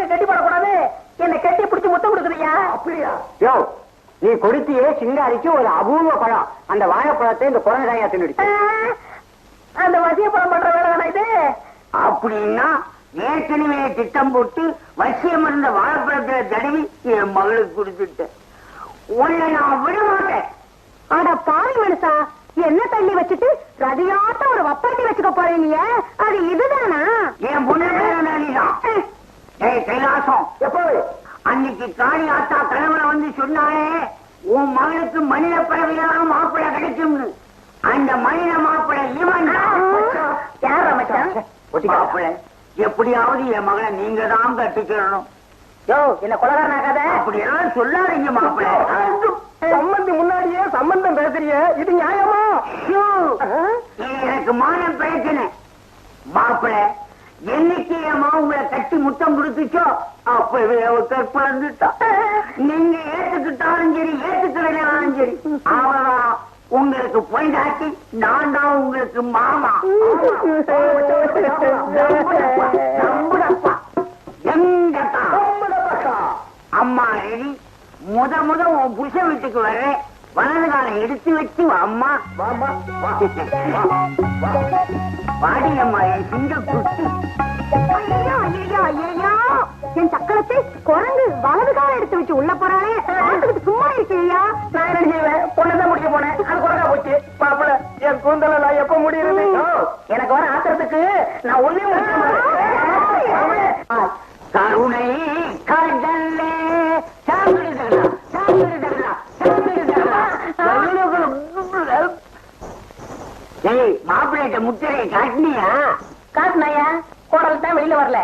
அழகு கட்டி போடக்கூடாது. என்ன கட்டி பிடிச்சி முத்தம் கொடுக்குறியா அப்படியா? யோ நீ கொடுத்தியே சிங்காரிக்கு ஒரு அபூர்வ பழம். அந்த வாழைப்பழத்தை இந்த குரங்காயா தின்னுடுச்சு. அந்த வசிய படம் பண்ற வேலை இது? அப்படின்னா ஏற்கனவே திட்டம் போட்டு வசியம் இருந்த வாழைப்பழத்துல தடவி என் மகளுக்கு கொடுத்துட்டேன். உன்னை நான் விட மாட்டேன். அட பாவி மனுஷா என்ன தள்ளி வச்சுட்டு ரதியாட்ட ஒரு வப்பாட்டி வச்சுக்க போறீங்க? அது இதுதானா? என் பொண்ணு ஏய் கைலாசம் எப்போ? அன்னைக்கு காளி ஆத்தா கனவுல வந்து சொன்னாயே உன் மகளுக்கு மனித பிறவிலாம் மாப்பிள்ளை கிடைக்கும்னு. அந்த மனித மாப்பிள்ளை இவன் யார் அமைச்சன் மாப்பிள்ளை. எப்படியாவது என் மகளை நீங்க தான் கட்டிக்கிறணும் யோ என்ன கொலகாரனாகாத அப்படியெல்லாம் சொல்லாதீங்க மாப்பிள்ளை. சம்பந்தி முன்னாடியே சம்பந்தம் பேசுறிய. இது நியாயமா? எனக்கு மானம் பிரச்சனை மாப்பிள்ளை என்னைக்கு என் உங்களை கட்டி முத்தம் கொடுத்துச்சோ அப்பவே அவ கற்பழந்துட்டா நீங்க ஏத்துக்கிட்டாலும் சரி ஏத்துக்கலைனாலும் சரி அவதான் உங்களுக்கு பொண்டாட்டி நான் தான் உங்களுக்கு மாமா. அம்மா ரெடி. முத முத உன் புருஷ வீட்டுக்கு வர்றேன். வலது காலை எடுத்து வச்சு அம்மா. வாடி அம்மா என் சிங்க குட்டி. ஐயோ ஐயோ ஐயோ. என் சக்கரத்தை குரங்கு வலது கால எடுத்து வச்சு உள்ள போறானே பார்த்துக்கிட்டு சும்மா இருக்கியா நான் என்ன செய்வேன்? பொண்ணதான் முடிக்க போனேன். அது குரங்கா போச்சு. மாப்பிள என் கூந்தல எப்ப முடியுறது எனக்கு வர ஆத்திரத்துக்கு நான் ஒன்னே கருணை ஏய் மாப்பிள்ளைட்ட முத்திரையை காட்டினியா? காசுனாயா குடல் தான் வெளியில வரல.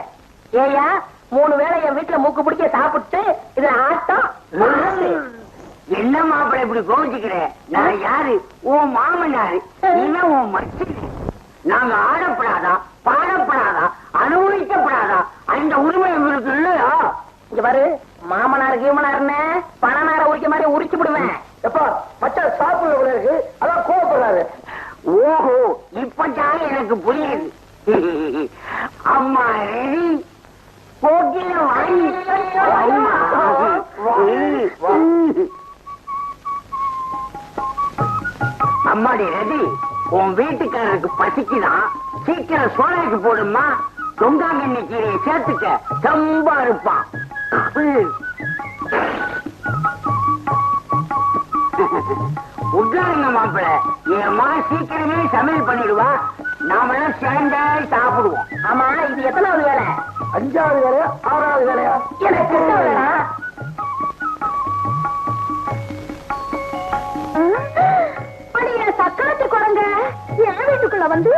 ஏயா மூணு வேளை என் வீட்டுல மூக்கு பிடிக்க சாப்பிட்டு இதுல ஆட்டம். என்ன மாப்பிள்ளை இப்படி கோவிச்சுக்கிற நான் யாரு? உன் மாமனாரு இவன் உன் மச்சினி. நாங்க ஆடப்படாதா? பாடப்படாதா? அனுபவிக்கப்படாதா? அந்த உரிமை உங்களுக்கு இல்லையா? இங்க பாரு மாமனார் கீமனார்னு எனக்கு புரியுது. அம்மா ரெடி வாங்கி. அம்மாடி ரெடி உன் வீட்டுக்காரருக்கு பசிக்குதான் சீக்கிரம் சோழைக்கு போடுமா தொங்காங்கண்ணி கீரையை சேர்த்துக்க. ரொம்ப இருப்பான் உட்காருங்க மாப்பிள்ள என் மகன் சீக்கிரமே சமையல் பண்ணிடுவா. நாமெல்லாம் சேர்ந்தே சாப்பிடுவோம். ஆமா இது எத்தனாவது வேலை? அஞ்சாவது வேலையா? ஆறாவது வேலையா? எனக்கு சக்கரத்து குரங்க என் வீட்டுக்குள்ள வந்து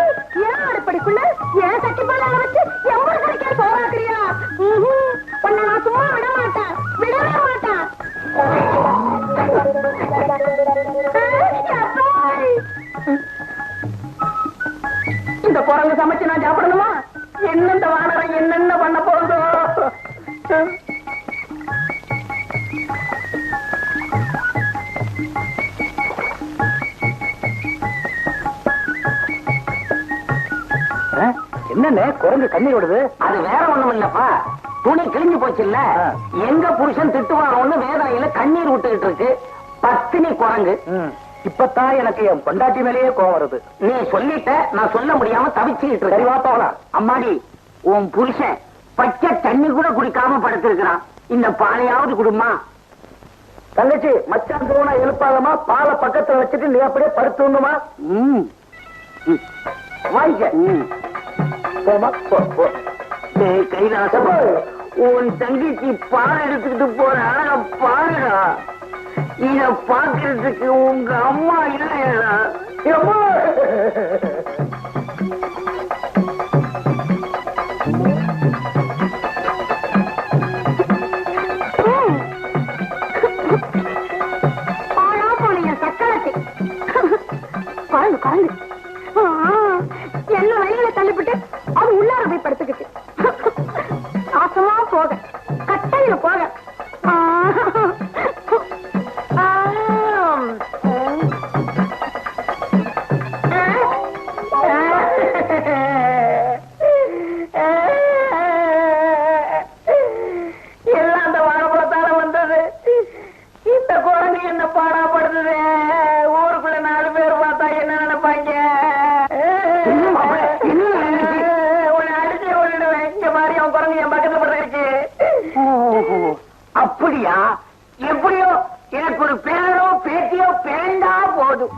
என்னன்னு குரங்கு கண்ணீர் விடுது? அது வேற ஒண்ணும் இல்லப்பா. துணி கிழிஞ்சு போச்சு இல்ல எங்க புருஷன் திட்டுவானோன்னு வேதனையில கண்ணீர் விட்டுக்கிட்டு இருக்கு. பத்தினி குரங்கு. இப்பதான் எனக்கு என் பொண்டாட்டி மேலேயே கோவம் வருது. நீ சொல்லிட்ட நான் சொல்ல முடியாம தவிச்சுக்கிட்டு இருக்கேன் அம்மாடி உன் புருஷன் பச்சை தண்ணி கூட குடிக்காம படுத்திருக்கிறான். இந்த பாலையாவது குடுமா? தங்கச்சி மச்சான் தூணா எழுப்பாதமா பாலை பக்கத்துல வச்சுட்டு நீ அப்படியே படுத்துணுமா கைலாசம். உன் தங்கச்சி பால் எடுத்துக்கிட்டு போற அழக பாருடா. இத பாக்குறதுக்கு உங்க அம்மா இல்லையா பாடாப்படுது ஊருக்குள்ள நாலு பேர் பார்த்தா என்ன நினைப்பாங்க? அப்படியா? எப்படியோ எனக்கு ஒரு பேரோ பேட்டியோ பேண்டா போதும்.